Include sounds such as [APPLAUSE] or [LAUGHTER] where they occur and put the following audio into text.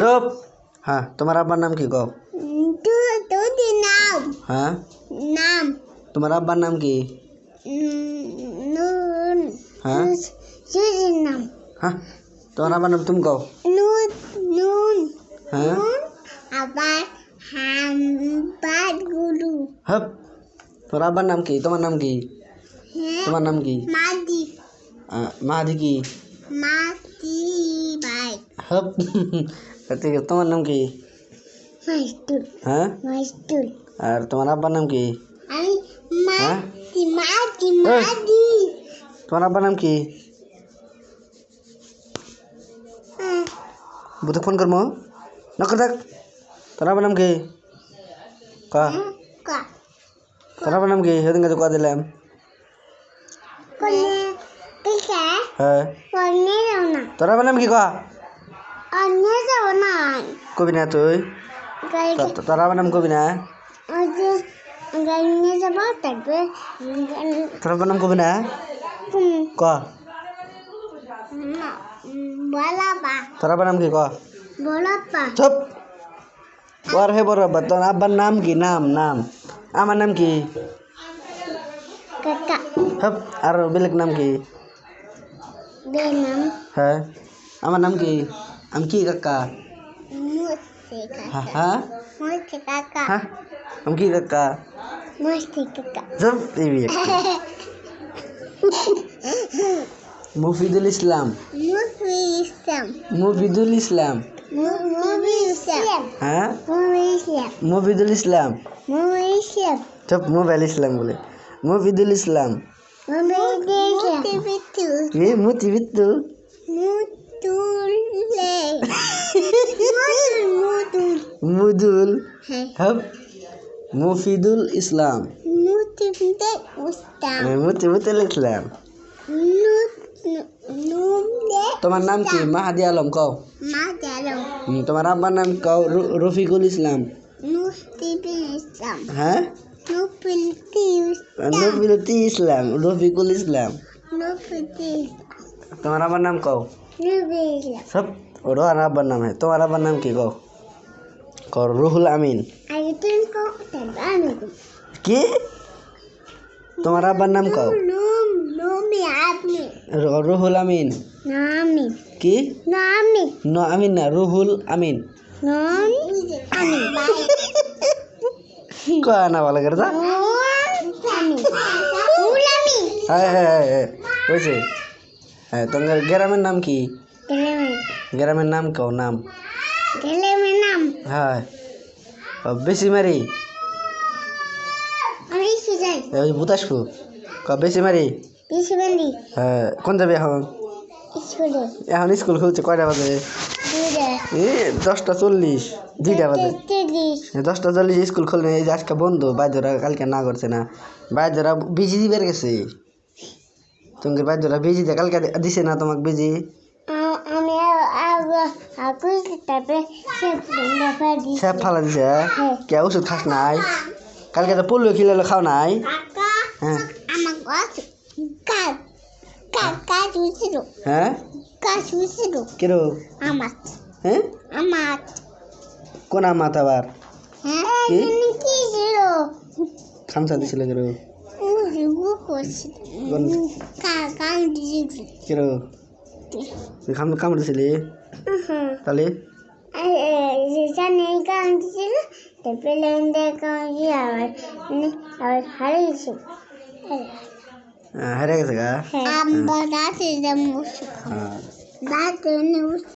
চুপ হ্যাঁ তোমার আব্বার নাম কি তুই নাম। হ্যাঁ? নাম। তোমার আব্বার নাম কি? হ্যাঁ? নাম। হ্যাঁ? তোমার আব্বার নাম তুমি কও? নুন নুন হ্যাঁ? আবার হাম্বার গুরু। হ্যাঁ? তোমার আব্বার নাম কি? তোমার নাম কি? হ্যাঁ? তোমার নাম কি? মাদি। আহ, কি? মাদি ভাই হ্যাঁ? ঠিক আছে তোমার নাম কি মাস্তুল হ্যাঁ মাস্তুল আর তোমার আব্বার নাম কি আমি হ্যাঁ? মাদি মাদি এই। মাদি তোমার আব্বার নাম কি হ্যাঁ বুধক ফোন করব নকর দেখ তোর আব্বার নাম কি ক কা তোর আব্বার নাম কি সেদিন কাছে কয়া দিলাম কোনে পিছে কোনে যাও না কবি না তুই তোর নাম কবি না গাড়ি নিয়ে যাব তারপরে তোর নাম কবি না ক? বলাবা তোর নাম কি ক? বলাবা চুপ। ওর হে আব্বা তোর আব্বার নাম কি? নাম নাম। আমার নাম কি? কাকা। হপ আর বেলেগ নাম কি? বেনাম হ্যাঁ। আমার নাম কি? আমি কি কাকা হ্যাঁ কাকা হ্যাঁ মুস্তি কাকা হ্যাঁ চুপ টিভি মুফিদুল ইসলাম মুফিদুল ইসলাম হ্যাঁ মুফিদুল ইসলাম চুপ মোবাইল ইসলাম বলে মুফিদুল ইসলাম মুভি ইসলাম মুভি কি মুতি বিত্তু মুতুলে মুতুল মুদুল হ্যাঁ হপ মুফিদুল ইসলাম মুতুলে উস্তাম মুতি মুতুল ইসলাম নুলে তোমার নাম কি মাহাদি আলম কও মা জানো হুম, তোমার আব্বার নাম কও রু- রফিকুল ইসলাম মুস্তিবি ইসলাম হ্যাঁ নুপিলতি নবিলতি ইসলাম রফিকুল ইসলাম নুপিলতি তোমার আব্বার নাম কও নুবি ইসলাম সব ওর আর আব্বার নাম হ্যাঁ। তোমার আব্বার নাম কি কও কও রুহুল আমিন। কি? তোমার আব্বার নাম কও? রুহুল আমিন। কি? ন আমিন না রুহুল আমিন। [LAUGHS] কয় না ভালো করে যা। হ্যাঁ হ্যাঁ হ্যাঁ হ্যাঁ হয়েছে হ্যাঁ তোমার গ্রামের নাম কি? গ্রামের। নাম কও নাম। গেলেমে নাম। হ্যাঁ। বেশি মারি। ওই বুতাসপু বেশি মারি। বেশি হ্যাঁ কোন যাবে এখন? স্কুলে। এখন স্কুল খুলছে কয়টা বাজে? এ দশটা চল্লিশ দুইটা বাজে। দশটা চল্লিশ স্কুল খুললে এই যে আজকে বন্ধ বাইদরা কালকে না করছে না। বাইদরা বিজি দিবার গেছে। তোমাকে বাইদরা বিজি দে কালকে দিছে না তোমাকে বিজি আমি সব ফালা দিছে। কে ওষুধ খাস নাই কালকে তো পোলিও খিলালো খাও নাই হ্যাঁ হ্যাঁ কেরো আমার হ্যাঁ আমার কোন মাত আবার হ্যাঁ? কি ছিল খামসা দিছিল কেরো kira kamu kamu di sini tali Jika नहीं काम किसी ना तो फिर लेंदे काम की आवाज़ नहीं आवाज़ हर किसी हर किसी का आप बता से जब मुझे बात करने उस